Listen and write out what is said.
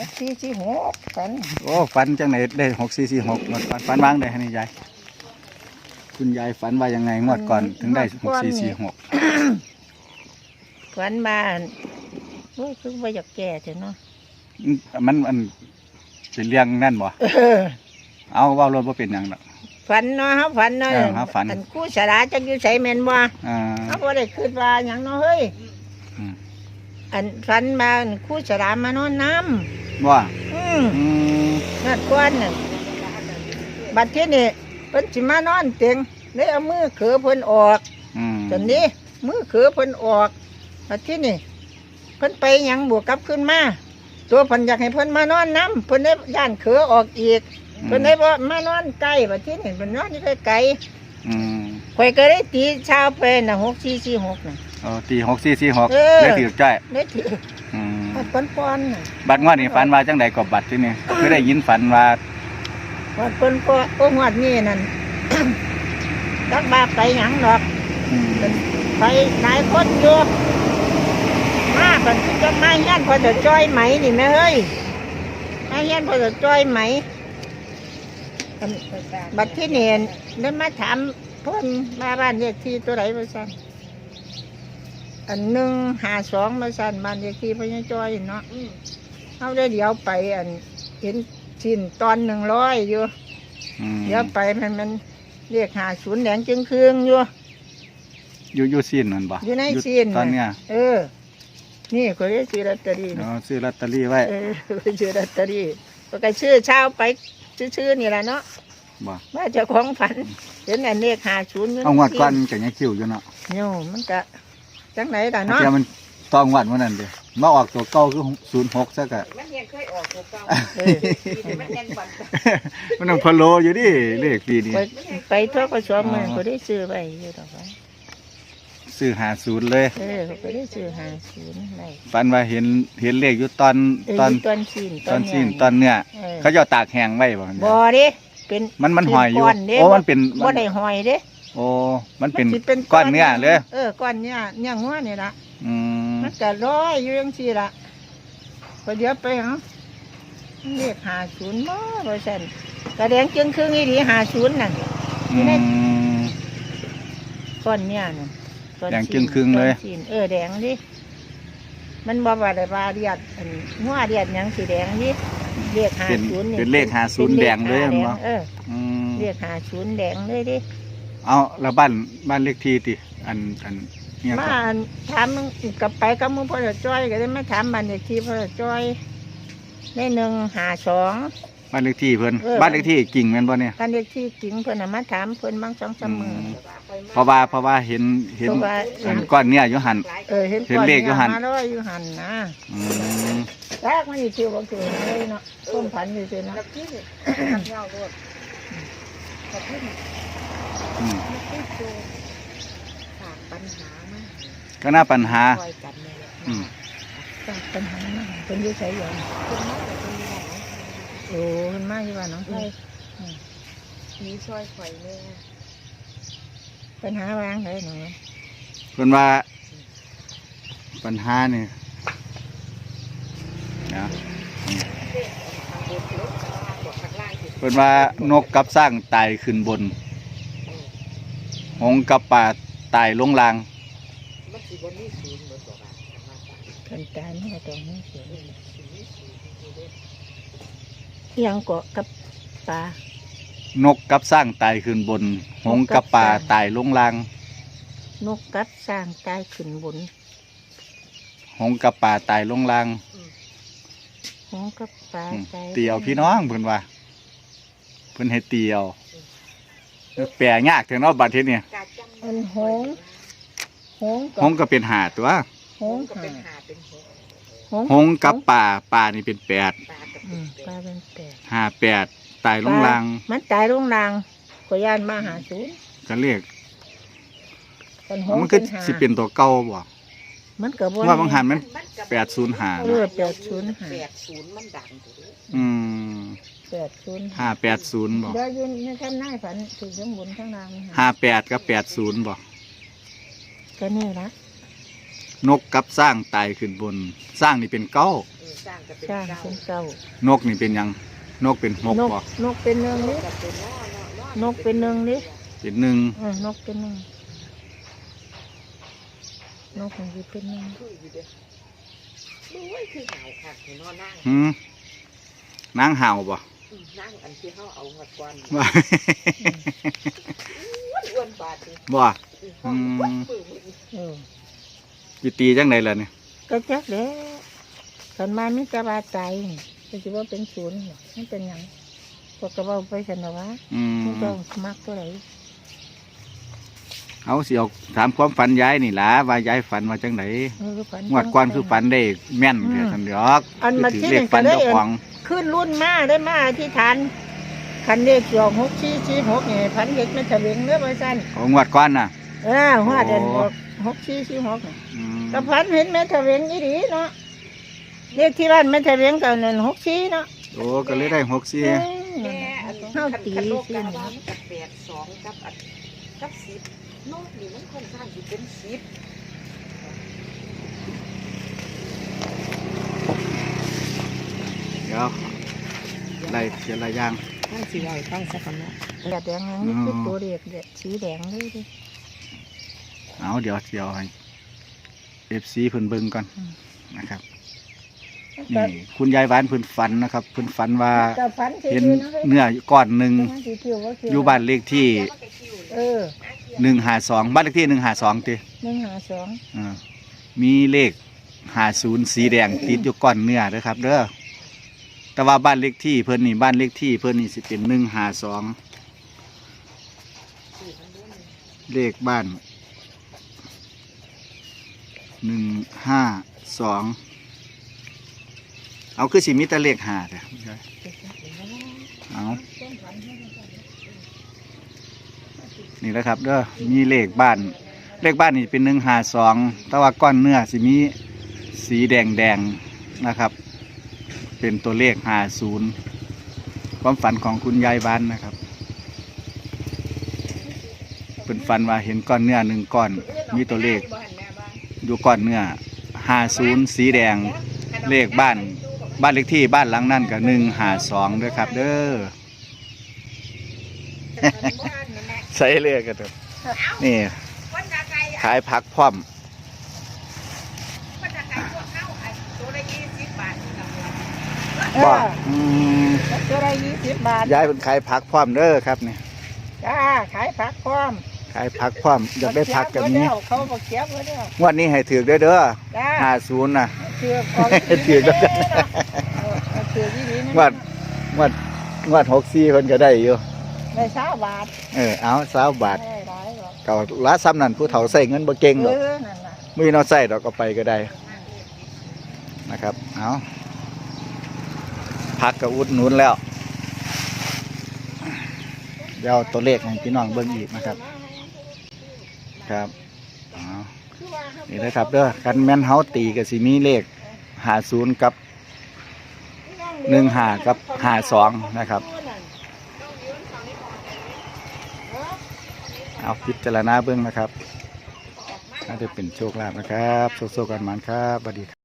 หกสี่สี่หกฝันโอ้ฝันจังไหนได้หกสี่สี่หกงวดก่อนฝันวางได้ฮะนี่ยายคุณยายฝันว่ายังไงงวดก่อนถึงได้หกสี่สี่หกฝันบ้านโอ้ยคือว่าอยากแก่เถอะเนาะมันมันเป็นเรื่องนั่นบ่เออเอาเว่ารถว่าเป็นหยังดอกฝันเนาะเขาฝันเนาะเออเขาฝันอันกู้สาราจักอยู่ใส่แม่นบ่อ่าเขาบ่ได้คิดว่าหยังเนาะเฮ้ยอืมอันฝันมาอันกู้สารามานอนน้ำ ว่าอืมอืมนัดกวนน่ะบัดที่นี่เพิ่นสิมานอนเตียงเลยเอามือเขือเพิ่นออกอืมตอนนี้มือเขือเพิ่นออกบัดที่นี่เพิ่นไปหยังบวกกลับขึ้นมาตัวเพิ่นอยากให้เพิ่นมานอนน้ำเพิ่นได้ย่านเขือออกอีกเพิ่นได้บ่มานอนใกล้บัดที่นี่เพิ่นนอนอยู่ไกลอืมๆข่อยก็ได้ตีเช้าไปน่ะหกสี่สี่หกน่ะ เอาตีหกสี่สี่หกเออ ได้ถือจ้อยได้ถืออืมเอา ปอนปอนๆน่ะบัตรงวดนี่ฝันว่าจังใดกับบัตรที่นี่ไม่ได้ยินฝันว่าวัดเพิ่นก็โอ้หวดนี่นั่นจักบาไปหยังดอกอืมไปหลายคนอยู่มาเพิ่นจะมาเฮียนพอจะจ้อยไหมนี่แม่เฮ้ยมาเฮียนพอจะจ้อยไหมอันบัดที่เนียนได้มาถามเพิ่นมาบ้านเลขที่ตัวไหนมาสั่น อันหนึ่งหาสองมาสั่นบ้านเลขที่พญาจ้อยเนาะเอาได้เดี๋ยวไปอันเห็นชิ้นตอนหนึ่งร้อยอยู่อืมเดี๋ยวไปมันมันเรียกหาศูนย์แดงจึงเครืองอยู่ อยู่อยู่ซีนนั่นบ่อยู่ในซีนตอนเนี้ยเออ นี่ก็ได้ซื้อลอตเตอรี่เอานะซื้อลอตเตอรี่ไว้เออไปซื้อลอตเตอรี่ก็ไปซื้อเช้าไปซื้อๆนี่แหละเนาะบ่ว่าเจะของฝัน เห็นอันเลขหาศูนย์อยู่เอางวดก่อนก็ยังคิวอยู่เนาะโย่มันก็ จังไหนล่ะอาเนาะเทียมันตองวัดวันนั้นเด้มาออกตัวเก่าคือศูนย์หกซะกะมันยังเคยออกตัวเก่าเออที่มันยังบันมันต้องพะโลอยู่ดิเลขปีนี้ไปไปทั่วกระสอบมันก็ได้ซื้อไปอยู่ดอกว่าซื้อหาศูนย์เลยเออก็ได้ซื้อหาศูนย์ได้ฝันว่าเห็นเห็นเลขอยู่ตอนเออตอนอยู่ตอนซีนตอนเยซีนตอนเนื้อเออเขาจะเอาตากแห้งไว้บ่บ่เด้เป็นมันมันหอยอยู่ก้อนเด้โอ้มันเป็นบ่ได้หอยเด้ โอ้มันเป็นสิเป็นก้อนเนื้อเลยเออก้อนเนื้อเนื้องัวนี่ละอืมมันก็ร้อยอยู่ยังสี่ละพอเดี๋ยวไปเหรอมันเรียกหาศูนย์บ่บ่ซั่นกระแดงจึงครึ่งอีดีหาศูนย์นั่น อืม ก้อนเนื้อนั่นก้อนแดงสีจึงครึ่งเลย ก้อนสีเออแดงดิมันบ่ว่าได้ว่าเรียดอันงัวเรียดหยังสีแดงดิเรียกหาเป็นศูนย์นี่เป็นเลขหาศูนย์แดงเลยป็นเนาะเอออืมเรียกหาศูนย์แดงเลยดิ เอาแล้วบ้านบ้านเลขที่ติอันอันเนี่ยมาก็ถามมึงกลับไปกับมึงพ่อจะจ้อยก็ได้มาถามบันเลขที่พ่อจะจ้อยได้หนึ่งหาสอง บ้านเลขที่เพิ่นเออ บ้านเลขที่กิ่งแม่นบ่เนี่ยกันเลขที่จริงเพิ่นน่ะมาถามเพิ่นบางสองสามมือม เพราะว่าเพราะว่าเห็นเห็นเพราะว่าอันก้อนเนี่ยอยู่หัน เออเห็นเห็นเลขอยู่หั่น มาแล้วอยู่หันนะอืมแรกมันอยู่ที่ว่าคือเลยเนาะต้มพันธุ์อยู่ที่เนาะ กับที่นี่เงาโลดกับที่นี่ อืมมันติดตัวฝากปัญหามาก็น่าปัญหา คอยกันเนี่ยอืมต้องปัญหามาเพิ่นอยู่ไสอยู่คนมากแต่คนนี้หลายโอ้เพิ่นมาอยู่ว่าน้องไผมีซอยข่อยเนี่ยปัญหาวางไดหนูเพิ่นว่า ปัญหานี่นะทางบนรถข้างล่างบวกข้างล่างสิเพิ่นว่านกกับสร้างตายขึ้นบน หงส์กับป่าตายลงลางมันสิบนนี้ศูนย์เหมือนตัวบ้านมาฝากเพิ่นตายมาตรงนี้เสียอืมศูนย์นี้ศูนย์อยู่เด้อเอียงเกาะกับปลานกกับสร้างตายขึ้นบน หงส์กับป่าตายลงลาง นกกัดสร้างตายขึ้นบนหงส์กับป่าตายลงลางหงกับปลาอืมตายเตียวพี่น้องเพิ่นว่าเพิ่นให้เตียว แปลยากถึงเนาะบัดทีเนี่ยกาจังมันหง หงหงส์ก็เป็นหาตัว หงก็หาเป็นหาเป็นหกหงหงส์กับป่าป่านี่เป็นแปดปลากับอืเป็มนปลาเป็นแปดห้าแปดตายลงลางมันตายลงรางขอยานมาหาศูนย์ก็เรียกเป็นหงมันก็เป็นหาสิเป็นตัวเก่าบ่ มันเกิดว่าบางหันมัน มันกับแปดศูนย์หาเออแปดศูนย์หาแปดศูนย์มันดังตัวเด้ออืม แปดศูนย์ห้าแปดศูนย์บ่เดี๋ยวอยืนในท่านนายฝันถึงข้างบนข้างล่างนี่ห้าแปดกับแปดศูนย์บ่ก็นี่ละนกกับสร้างตายขึ้นบน สร้างนี่เป็นเก้าเออสร้างก็เป็นสร้างเก้าเป็นเก้านกนี่เป็นหยัง นกเป็นหกนกบ่นกเป็นหนึ่งนี่ ก็เป็นน้อน้อน้อนกเป็นหนึ่งนี่ เป็นหนึ่งเออนกเป็นหนึ่งนกมันสิเป็นหนึ่งคืออยู่เด้อดูไว้คือเหงาค่ะเห็นนอนนั่งหืมนางเห่าบ่อืม นั่งอันที่เขาเอาหัดก่อนว่าอ้วนบาดนี่บ่อืมอืมปื้อมือเออสิตีจังไดล่ะเนี่ยก็จักเด้ขันมามิตรบาใจก็จะว่าเป็นศูนย์เหรอมันเป็นหยังพวกกระเบ้าไปสันนะวะอืมมันต้องมักตัวไหน เอาสิเอาถามความฝันยายนี่ล่ะว่ายายฝันว่าจังไดเออฝันงวดก่อนคือฝันได้แม่นแค่ทันดอกอันมาถืที่เลหขนึ่งฝัก็นได้เจ้าเอ็ของขึ้นรุ่นมาได้มาที่ฐานคันเลขสองหกชี้ชี้หกเนี่ยพันเด็กไม่ทะเวงเนื้อมาสั้นของงวดก่อนน่ะ เออหัวเด่นโอ้หกชี้ชี้หกน่ะอืมกระพันเห็นแม่ทะเวงยี่ดีเนาะเลขที่บ้านแม่ทะเวงกันนั่นหกชี้เนาะโอ้ก็เลยได้หกสี่ เออ แม่อันเท่าตีคันโลกสิกาว่ามันกับแปดสองกับอันกับสิบ โลกนี่มันค่อนข้างที่เป็นสิบเดี๋ยวไล่เสียหลายอย่างท่านสิไว้ฟังสักคำนะอย่าแดงนี่คือตัวเด็กเด็กสีแดงเลยดิเอาเดี๋ยวเดี๋ยวให้เอฟซีเพิ่นเบิ่งก่อนอืมนะครับแต่นี่คุณยายหวานเพิ่นฝันนะครับเพิ่นฝันว่าแต่ฝันเห็นดีๆะเนื้อก้อนหนึ่งมันสิเกี่วว่าเกี่วอยู่บ้านเลขที่ เออ หนึ่งหาสองบ้านเลขที่หนึ่งหาสองติหนึ่งหาสองอ่ามีเลขหาศูนย์สีแดงติดอยู่ก้อนเนื้อเด้อครับเด้อแต่ว่าบ้านเลขที่เพิ่นนี่บ้านเลขที่เพิ่นนี่สิเป็นหนึ่งหาสองเลขบ้านหนึ่งห้าสองเอาคือสิมีแต่เลขหาเด้อเอา นี่แหละครับเด้อมีเลขบ้าน เลขบ้านนี่เป็นหนึ่งหาสองแต่ว่าก้อนเนื้อสิมีสีแดงแดงนะครับ เป็นตัวเลขหาศูนย์ความฝันของคุณยายบ้านนะครับ เป็นฝันว่าเห็นก้อนเนื้อหนึ่งก้อนมีตัวเลขอยู่ก้อนเนื้อหาศูนย์สีแดงเลขบ้าน บ้านเลขที่บ้านหลังนั่นกับหนึ่งหาสองด้วยครับ เด้อ ใส่เลขกันเถอะนี่ขายผักพร้อมเอบ่ออืมตัวละยี่สิบบาทยายเป็นขายผักพร้อมเด้อครับนี่จ้าขายผักพร้อมขายผักพร้อมอยากได้ผักกับนี้เขาบอกเขียบไว้แล้วงวดนี้ให้ถือได้อเด้อจ้าห้าศูนย์นะถือของถือแล้วกันถือที่ดีนะงวดงวดงวดหกสี่เพิ่นก็ได้อยู่ ได้สามบาทเออเอาสาวบาทได้หลายหรอกเก่าล้าซ้ำนั่นผู้เฒ่าใส่เงินบ่เก่งหรอก เออนั่นน่ะมือเนาใส่ดอกก็ไปก็ได้นะครับ เอาพักกับอุดหนุนแล้ว เดี๋ยวตัวเลขให้พี่น้องเบิ่งอีกนะครับ ครับเอานี่นะครับเด้อกันแม่นเฮาตีกับสิมีเลขหาศูนย์กับหนึ่งหากับหาสองนะครับ เอาพิจารณาเบื้องนะครับน่าจะเป็นโชคลาภนะครับโชคๆกันมันครับสวัสดีครับ